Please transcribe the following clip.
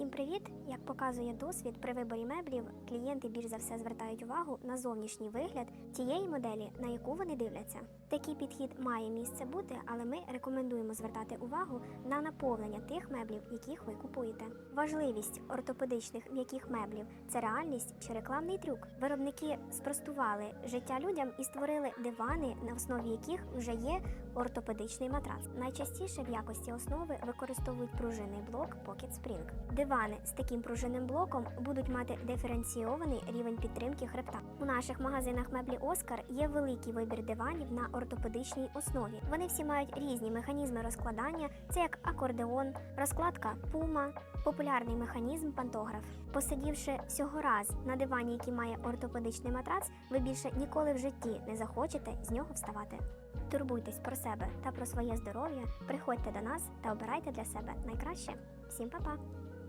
Всім привіт! Як показує досвід, при виборі меблів клієнти більш за все звертають увагу на зовнішній вигляд тієї моделі, на яку вони дивляться. Такий підхід має місце бути, але ми рекомендуємо звертати увагу на наповнення тих меблів, яких ви купуєте. Важливість ортопедичних м'яких меблів це реальність чи рекламний трюк. Виробники спростували життя людям і створили дивани, на основі яких вже є ортопедичний матрац. Найчастіше в якості основи використовують пружинний блок Pocket Spring. Дивани з таким пружинним блоком будуть мати диференційований рівень підтримки хребта. У наших магазинах меблі Оскар є великий вибір диванів на ортопедичній основі. Вони всі мають різні механізми розкладання, це як акордеон, розкладка пума, популярний механізм пантограф. Посидівши всього раз на дивані, який має ортопедичний матрац, ви більше ніколи в житті не захочете з нього вставати. Турбуйтесь про себе та про своє здоров'я, приходьте до нас та обирайте для себе найкраще. Всім па-па!